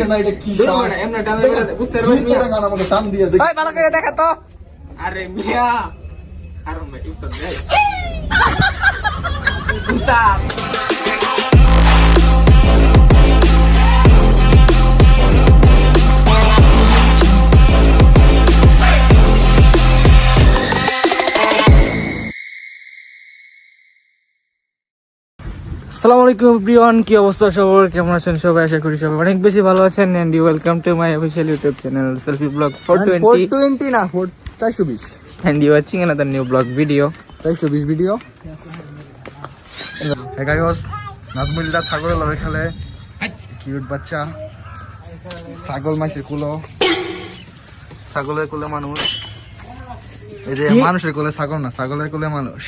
বুঝে না এটা কি বুঝতে আমাকে টান দিয়ে ভালো করে দেখা তো। আরে মিয়া। কারণ ভাই উস্তাদ ভাই উস্তাদ আসসালামু আলাইকুম প্রিয়ন কি অবস্থা সবার? কেমন আছেন সবাই? আশা করি সবাই অনেক বেশি ভালো আছেন। And you welcome to my official YouTube channel selfie blog for twenty 420 না 420 and you watching another new blog video 420 video hey guys নাজমুলদা ছাগলের লগে খেলে। কিউট বাচ্চা। ছাগল মাছের কুলো। ছাগলের কুলে মানুষ। এই যে মানুষের কোলে ছাগল না ছাগলের কোলে মানুষ।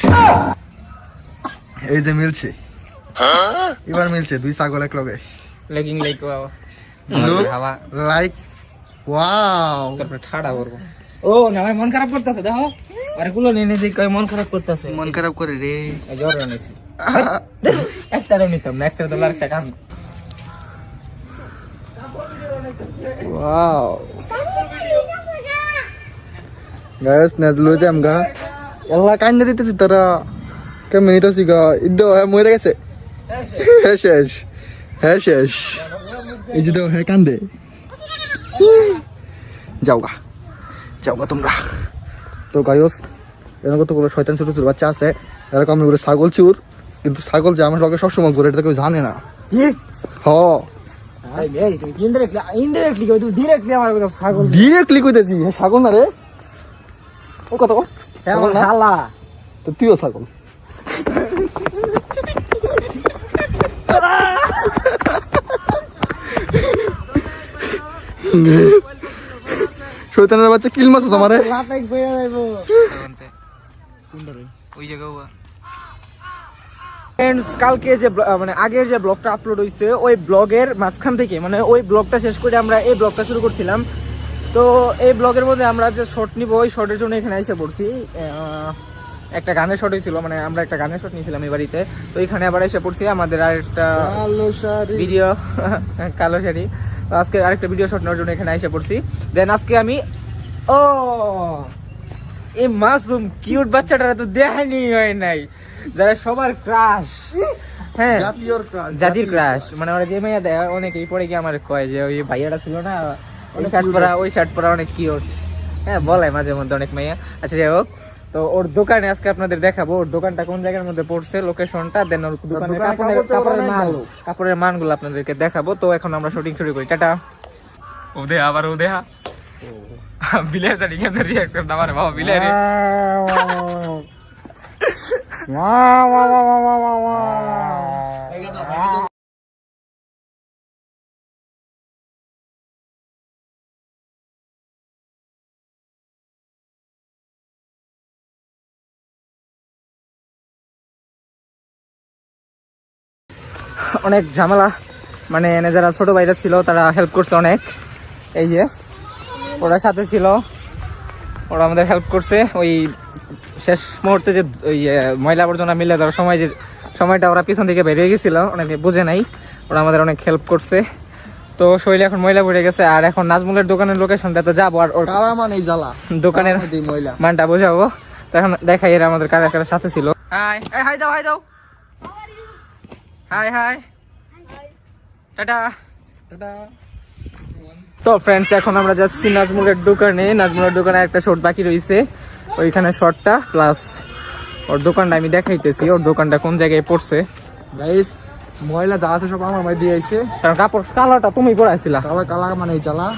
এই যে মিলছে। এবার মিলছে দুই ছাগল এক লগে লেগিং লাইক ওয়াও হাওয়া লাইক ওয়াও তারপরে ঠাড়া করব। ও না ভাই মন খারাপ করতেছে দেখো। আরে গুলো নিয়ে নিয়ে কই মন খারাপ করতেছে। মন খারাপ করে রে। জ্বর আনেছি একটারও নিতাম না একটার দলার একটা কাম। ওয়াও গাইস নাজলু জামগা আল্লাহ কাইন্দা দিতেছি তোরা। কেমন নিতেছি গা? ইদ্দ হ্যাঁ, মরে গেছে। হ্যাঁ শেষ। হ্যাঁ শেষ। এই যে হ্যাঁ কান্দে। যাও গা যাও গা তোমরা। তো গায়স এরকম কতগুলো শয়তান ছোট ছোট বাচ্চা আছে। এরকম আমি ছাগল চুর। কিন্তু ছাগল যে আমার লগে সবসময় ঘুরে এটা কেউ জানে না। হ। ডিরেক্টলি কইতেছি। হ্যাঁ ছাগল না রে। ও কত তো তুইও ছাগল। শৈতানের বাচ্চা কিল মাছ তোমারে। ওই জায়গা ফ্রেন্ডস কালকে যে মানে আগের যে ব্লগটা আপলোড হয়েছে ওই ব্লগের মাঝখান থেকে মানে ওই ব্লগটা শেষ করে আমরা এই ব্লগটা শুরু করছিলাম। তো এই ব্লগের মধ্যে আমরা যে শর্ট নিব ওই শর্টের জন্য এখানে এসে পড়ছি। একটা গানের শর্ট হয়েছিল মানে আমরা একটা গানের শর্ট নিয়েছিলাম এই বাড়িতে। তো এখানে আবার এসে পড়ছি আমাদের আর একটা ভিডিও কালো শাড়ি। আজকে আরেকটা ভিডিও শট নেওয়ার জন্য এখানে এসে পড়ছি। দেন আজকে আমি ও! এই মাসুম কিউট বাচ্চাটা তো দেখানি হয় নাই। যারা সবার ক্রাশ হ্যাঁ। জাতির ক্রাশ মানে ওরা যে মেয়ে দেয় অনেকেই পরে গিয়ে আমার কয় যে ওই ভাইয়াটা ছিল না ওই শার্ট পরা ওই শার্ট পরা অনেক কিউট হ্যাঁ বলে মাঝে মধ্যে অনেক মেয়ে। আচ্ছা যাই হোক। তো ওর দোকানে আজকে আপনাদের দেখাবো ওর দোকানটা কোন জায়গার মধ্যে পড়ছে লোকেশনটা দেন ওর দোকানে কাপড়ের কাপড়ের অনেক কাপড়ের মানগুলো আপনাদেরকে দেখাবো। তো এখন আমরা শুটিং শুরু করি। টাটা। ওদে আবার ওদে হা বিলে জানি কেন রিঅ্যাক্ট করতে আমার বাবা বিলে রে। অনেক ঝামেলা। মানে এনে যারা ছোট ভাইরা ছিল তারা হেল্প করছে অনেক। এই যে ওরা সাথে ছিল। ওরা আমাদের হেল্প করছে। ওই শেষ মুহূর্তে যে ওই ময়লা আবর্জনা মিলে দেওয়ার সময় যে সময়টা ওরা পিছন থেকে বেরিয়ে গেছিল অনেকে বুঝে নাই। ওরা আমাদের অনেক হেল্প করছে। তো শৈলী এখন ময়লা পড়ে গেছে। আর এখন নাজমুলের দোকানের লোকেশনটা তো যাব আর ওর মানে জ্বালা? দোকানের মানে ময়লা? মানটা বোঝাবো। তো এখন দেখাই এরা আমাদের কারা কারা সাথে ছিল। হাই হাই দাও হাই দাও। হাই হাই টাটা টাটা তো ফ্রেন্ডস এখন আমরা যাচ্ছি নাজমুলের দোকানে। নাজমুলের দোকানে একটা শর্ট বাকি রয়েছে। ওইখানে শর্টটা প্লাস ওর দোকানটা আমি দেখাইতেছি। ওর দোকানটা কোন জায়গায় পড়ছে? গাইস ময়লা যা আছে সব আমার মাই দিয়ে আইছে। কারণ কাপড় কালারটা তুমি পড়াইছিলা কালা কালা মানে কালা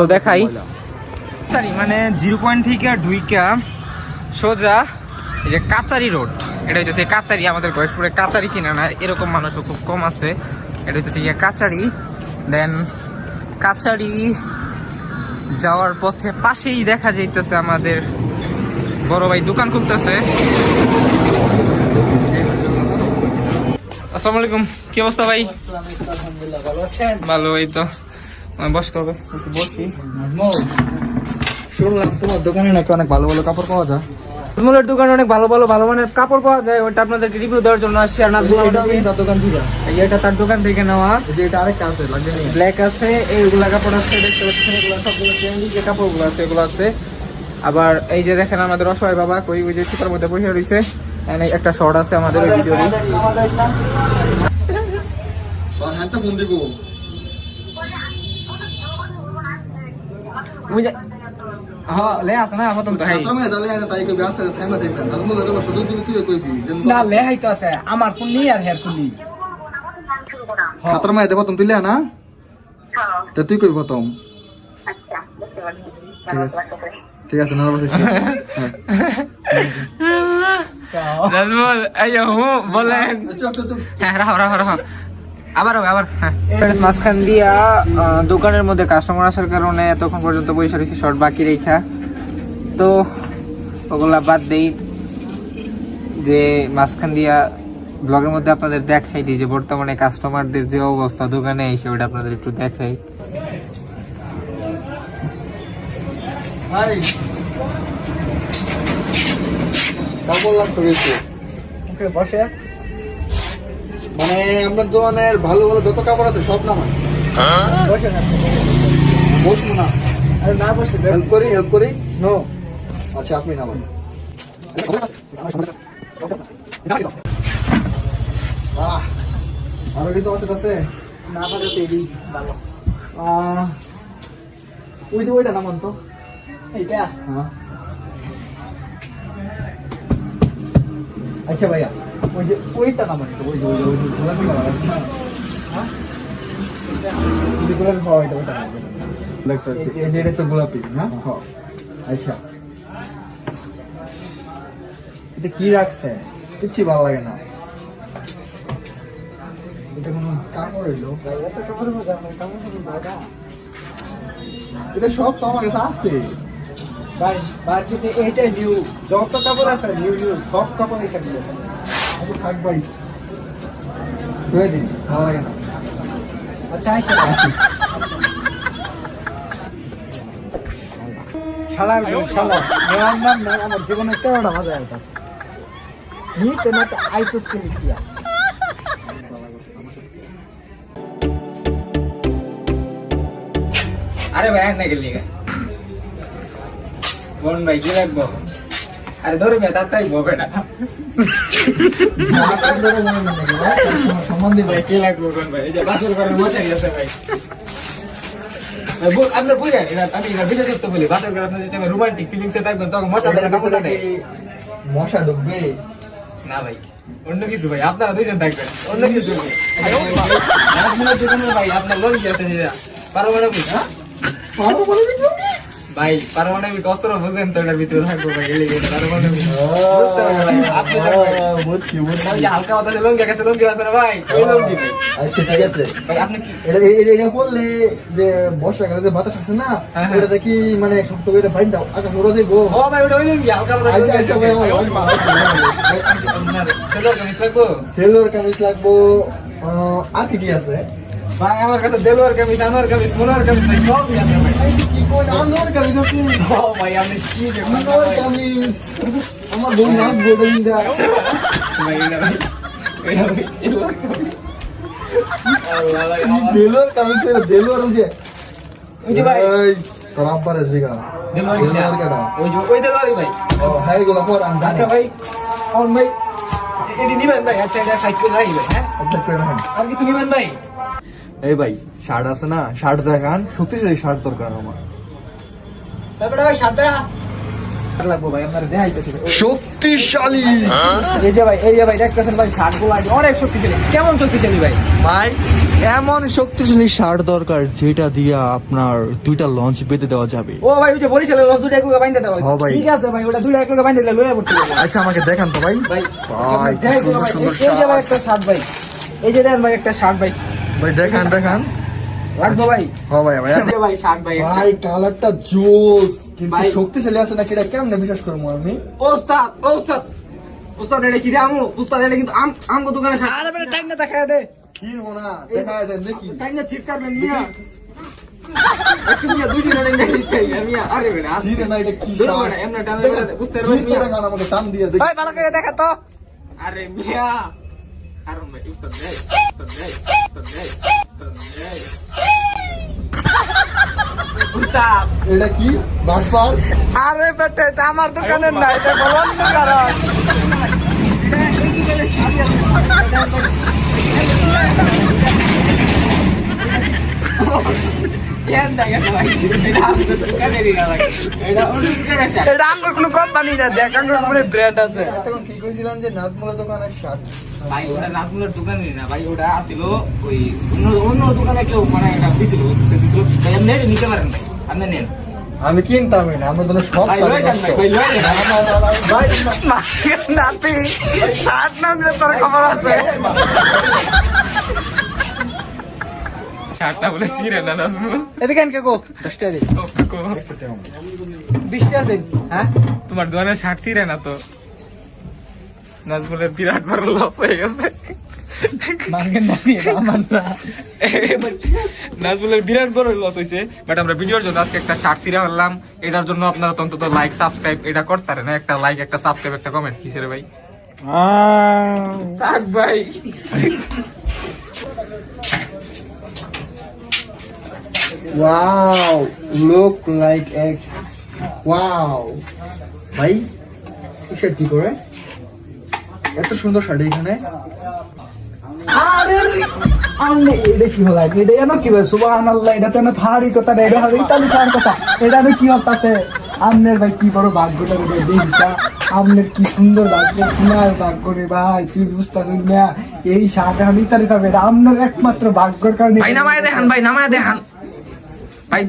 তো দেখাই। সরি মানে জিরো পয়েন্ট থেকে ঢুইকা সোজা এই যে কাচারি রোড, এটা হচ্ছে কাচারি, আমাদের গয়েশপুরে কাচারি চিনে না এরকম মানুষও খুব কম আছে। এটা হচ্ছে গিয়ে কাচারি। দেন কাচারি যাওয়ার পথে পাশেই দেখা যাইতেছে আমাদের বড় ভাই দোকান খুলতেছে। আসসালামু আলাইকুম, কি অবস্থা ভাই? ভালো, এই তো। বসতে হবে বসি। শুনলাম তোমার দোকানে নাকি অনেক ভালো ভালো কাপড় পাওয়া যায়। নাজমুলের দোকানে অনেক ভালো ভালো ভালো মানের কাপড় পাওয়া যায় ওটা আপনাদেরকে রিভিউ দেওয়ার জন্য আসছি আর নাজমুল দোকান থেকে। এই এটা তার দোকান থেকে নেওয়া। এই যে এটা আরেকটা আছে ব্ল্যাক আছে এইগুলা কাপড় আছে দেখতে পাচ্ছেন এগুলো সবগুলো ট্রেন্ডি যে কাপড়গুলো আছে এগুলো আছে। আবার এই যে দেখেন আমাদের অসহায় বাবা কই ওই যে সুপার মধ্যে বসে রয়েছে এখানে একটা শর্ট আছে আমাদের ওই ভিডিওর। হ্যাঁ তো ফোন দিব লে আসে না প্রথম তো হাই খাতর দালে আছে তাই কই ব্যস্ত আছে থাইমা দেই ধর্ম লাগে শুধু তুমি তুই না আছে আমার আর খাতর তুমি না? তো তুই কই প্রথম? ঠিক আছে। না বসে নাজমুল এই হু বলেন। চুপ চুপ চুপ হ্যাঁ রাখো রাখো রাখো আবার হবে, আবার হ্যাঁ। মাঝখান দিয়া দোকানের মধ্যে কাস্টমার আসার কারণে এতক্ষণ পর্যন্ত পয়সা রয়েছি শর্ট বাকি রেখা। তো ওগুলা বাদ দেই। যে মাঝখান দিয়া ব্লগের মধ্যে আপনাদের দেখাই দিই যে বর্তমানে কাস্টমারদের যে অবস্থা দোকানে এসে ওটা আপনাদের একটু দেখাই। বসে। মানে আপনার দোকানের ভালো ভালো যত কাপড় আছে সব নামান বসে না। বসবো না। আরে না বসে হেল্প করি হেল্প করি? নো আচ্ছা আপনি নামান। আহ, আরও কিছু আছে আছে না পারে তেরি ভালো। ওই যে ওইটা নামান তো। এইটা? হ্যাঁ। আচ্ছা ভাইয়া। ওই যে ওইটা একটু, ওই যে ওই যে ওই যে গোলাপি কালার? হ্যাঁ? গোলাপি, হ্যাঁ, ওইটা। এই যে এটা তো গোলাপি হ্যাঁ হ্যাঁ। আচ্ছা এটা কি রাখছে কিচ্ছু ভালো লাগে না এটা কোনো কাপড় হইল এটা সব তো আমার কাছে আছে ভাই মার্কেটে এইটা নিউ যত কাপড় আছে নিউ নিউ সব কাপড় এখানে আছে ধুয়ে দিন ভালো লাগে না আচ্ছা আইসা শালার গো, শালা নাম না আমার জীবনে তেরোটা মজা আইতাছে নিতে না তো আইসোস কিনে দিয়া। আরে ভাই না গেলি বোন ভাই কি লাগবো? আরে ধরো তাড়াতাড়ি ববে না। সম্মান দিবে ভাই? কি লাগবো কোন ভাই? এই যে বাসর করার মশারি আছে ভাই। আপনার এটা আমি এটা বিশেষ করতে বলি। বাসর করে আপনার যদি রোমান্টিক ফিলিংস থাকবেন তখন মশা ধরে কাপড় দেয়। মশা ঢুকবে? না ভাই। অন্য কিছু ভাই। আপনারা দুইজন থাকবেন। অন্য কিছু ভাই আপনার দোকানে ভাই। আপনার লোন কি আছে যেটা পারমাণবিক হ্যাঁ? পারো বলে দিবো? ভাই পারমাণবিক অস্ত্র বুঝেন তো এটার ভিতরে থাকব ভাই এলে গেলে পারমাণবিক। বুঝতে হবে ভাই আপনি বুঝছি বুঝছি। ওই যে হালকা লঙ্গি গেছে লঙ্গি আছে না ভাই ওই লঙ্গি। ভাই আচ্ছা ঠিক আছে। ভাই আপনি কি এটা এই- এই- এটা করলে যে বর্ষাকালে যে বাতাস আছে না হ্যাঁ, হ্যাঁ। ওটা দেখি মানে শক্ত করে বাইন দাও মোড়ো দেবো ও ভাই ওটা ওই লঙ্গি হালকা আচ্ছা আচ্ছা ভাই সেলর কামিজ লাগবো? সেলোর কামিজ লাগবো আর কি কি আছে? ভাই আমার কাছে দেলোয়ার কামিজ আমার কামিজ মোনার কামিজ ভাই সবই আছে ভাই। এই যে কি কই আমার কামিজ আছে। ও ভাই আপনি কি যে আমার কামিজ। আমার বউ না বউ দিন ভাই এটা ভাই এটা ভাই দেলোয়ার কামিজ আল্লাহ ভাই আমার দেলোর কামিজ দেলোর ওই যে। ওই যে ভাই। তোর আব্বারে জিগা দেলোয়ার দেলোয়ার ওই যে ওই দেলোয়ারই ভাই। ও হ্যাঁ পর আচ্ছা ভাই ভাই এটি নিবেন ভাই আচ্ছা এটা ভাই হ্যাঁ? আচ্ছা আর কিছু নিবেন ভাই? এই ভাই শার্ট আছে না? শার্ট দেখান। শক্তিশালী শার্ট দরকার আমার। শক্তিশালী। এই যে ভাই এই যে ভাই দেখতেছেন ভাই শার্টগুলো আছে অনেক শক্তিশালী। কেমন শক্তিশালী ভাই? ভাই এমন শক্তিশালী শার্ট দরকার যেটা দিয়ে আপনার দুইটা লঞ্চ বেঁধে দেওয়া যাবে। ও ভাই ওই যে ভাই। ঠিক আছে ভাই ওটা দিলে লয়ে পড়তে আচ্ছা আমাকে দেখান তো ভাই। ভাই এই যে ভাই একটা শার্ট ভাই। এই যে দেন ভাই একটা শার্ট ভাই। ভাই দেখান দেখান। লাগবো ভাই। হ্যাঁ ভাই ভাই যে ভাই ভাই। কালারটা জোস। কিন্তু ভাই। শক্তিশালী আছে না কিটা কেমনে বিশ্বাস করব আমি? ওস্তাদ ওস্তাদ। ওস্তাদ এটা কি রে আমু? ওস্তাদ এটা কিন্তু আম আমগো দোকানে শার্ট আরে বেটা টাইম না দেখা দে। কি না দেখা দেন দেখি। টাইম না ছিটকার না নিয়া মিয়া দুই দিন অনেক দেখি তাই মিয়া। আরে এটা শাক? মিয়া। এটা কি? বাটপার? আরে বেটা এটা আমার দোকানের না এটা বললাম না কারণ এটা কোনো কোম্পানি না দেখ আমার কোনো ব্র্যান্ড আছে তখন কি কইছিলাম যে নাজমুলের দোকানের শাক ভাই ওটা নাজমুলের দোকানে না ভাই ওটা আসিল ওই অন্য অন্য দোকানে কেউ মানে একটা দিছিল দিছিল ভাই আপনি নিতে পারেন ভাই আপনি নেন আমি কিনতামই না আমার জন্য সব নাতি সাত নামলে তোর খবর আছে শার্টটা বলে সিরে না নাজমুল এদিকে কে গো দশ টাকা দিন বিশ টাকা দিন হ্যাঁ? তোমার দোকানের শার্ট সিরে না তো? নাজমুলের বিরাট বড় লস হয়ে গেছে। মার্কেট না এটা আমার না। নাজমুলের বিরাট বড় লস হয়েছে বাট আমরা ভিডিওর জন্য আজকে একটা শার্ট সিরে ফেললাম এটার জন্য আপনারা তো অন্তত লাইক সাবস্ক্রাইব এটা করতে না? একটা লাইক একটা সাবস্ক্রাইব একটা কমেন্ট কিসে রে ভাই থাক ভাই। Wow, look like a wow. ভাই শার্ট কি করে? এত সুন্দর শাড়ি এখানে। আরে আরে এটা কি হলো? এটা যেন কি বলে সুবহানাল্লাহ এটা তো না থারি কথা এটা হলো ইতালি থার কথা। এটা না কি হতাছে আমনের ভাই কি বড় ভাগ্যটা রে আমনের কি সুন্দর ভাগ্য সোনার ভাগ্য রে ভাই তুই বুঝতাছিস না এই শার্ট ইতালি থাকবে এটা আমনের একমাত্র ভাগ্যের কারণে। ভাই নামায় দেখান ভাই নামায় দেখান। ভাই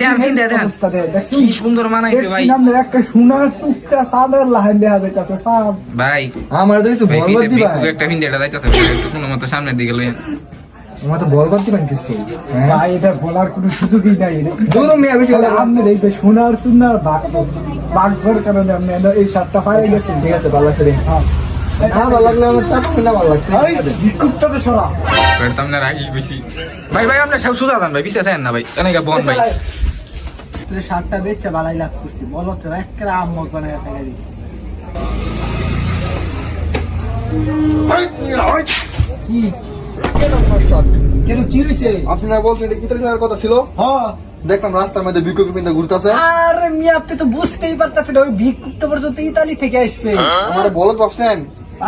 কি সুন্দর মানাইছে ভাই। দেখছিস একটা সোনার টুকটা সাদার লাহান দেখা যাইতাছে সাব ভাই আমার তো কিছু ভাই বলবার পিছে দিবা? একটা হিন্দি এটা যাইতাছে একটু কোনো মতো সামনের দিকে লইয়া। আমার তো বলবার দিবেন কিছু হ্যাঁ? ভাই এটা বলার কোনো সুযোগই নাই দূর মিয়া বেশি কথা। বল। আপনার এই যে সোনার সুনার ভাগ্য ভাগ্যের কারণে আপনি এই শার্টটা পাই গেছেন ঠিক আছে ভালো লাগছে রে। হ্যাঁ। না ভালো লাগলে আমার চাপ না ভালো লাগছে এই ভিক্ষুকটাতে সরা করতাম না রাখি বেশি ভাই ভাই আপনার সব সুজা দেন ভাই পিছে না ভাই অনেক বন ভাই তুই শার্টটা বেচছে বালাই লাভ করছি বলো তো একটা আম্মক বানায় ফেলে দিছি কি কেন আপনারা বলছেন এটা কথা ছিল হ্যাঁ দেখলাম রাস্তার মধ্যে বিকুক পিন্দা ঘুরতেছে আরে মিয়া আপনি তো বুঝতেই পারতেছেন ওই ভিক্ষুকটা পর্যন্ত ইতালি থেকে আসছে। আমার বলত ভাবছেন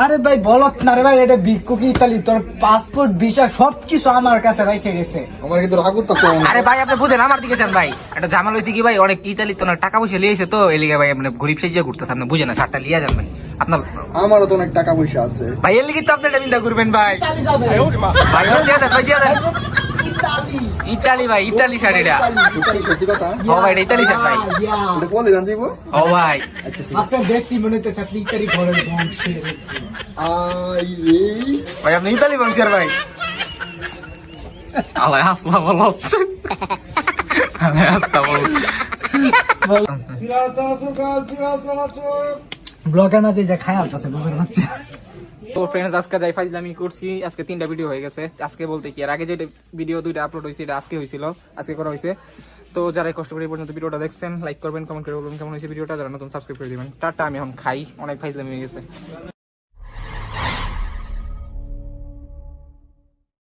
আরে ভাই বলত না রে ভাই এটা ভিক্ষুক ইতালি তোর পাসপোর্ট ভিসা সবকিছু আমার কাছে রেখে গেছে। আমার কিন্তু রাগ করতেছে আরে ভাই আপনি বুঝেন আমার দিকে যান ভাই। একটা জামাল হয়েছে কি ভাই অনেক ইতালি তো অনেক টাকা পয়সা লিয়েছে তো এলিগে ভাই আপনি গরিব সেজিয়ে ঘুরতেছে আপনি বুঝেন না চারটা লিয়ে যান ভাই। আপনার আমারও তো অনেক টাকা পয়সা আছে। ভাই এলিগে তো আপনি এটা চিন্তা করবেন ভাই। ভাই ওই দিয়ে দেন, ভাই দিয়ে দেন। ইতালি ভাই ইতালি শাড়ি এটা। ইতালি সত্যি কথা? ও ভাই এটা ইতালি শাড়ি ভাই। এটা জান যাইব ও ভাই। আচ্ছা আপনার দেখতে মনে হচ্ছে আপনি ইতালি ঘরের বংশের আই রে। ভাই আপনি ইতালি বংশের ভাই। হাসলা বলো। হাসলা বলো। ব্লগার মাঝে যে খায় ব্লগার হচ্ছে তো ফ্রেন্ডস আজকে যাই ফাইজলামি করছি। আজকে তিনটা ভিডিও হয়ে গেছে। আজকে বলতে কি আর আগে যে ভিডিও দুইটা আপলোড হয়েছে, এটা আজকে হয়েছিল। আজকে করা হয়েছে। তো যারা কষ্ট করে পর্যন্ত ভিডিওটা দেখছেন লাইক করবেন কমেন্ট করে বলবেন কেমন হয়েছে ভিডিওটা। যারা নতুন সাবস্ক্রাইব করে দিবেন। টাটা, আমি এখন খাই। অনেক ফাইজলামি হয়ে গেছে।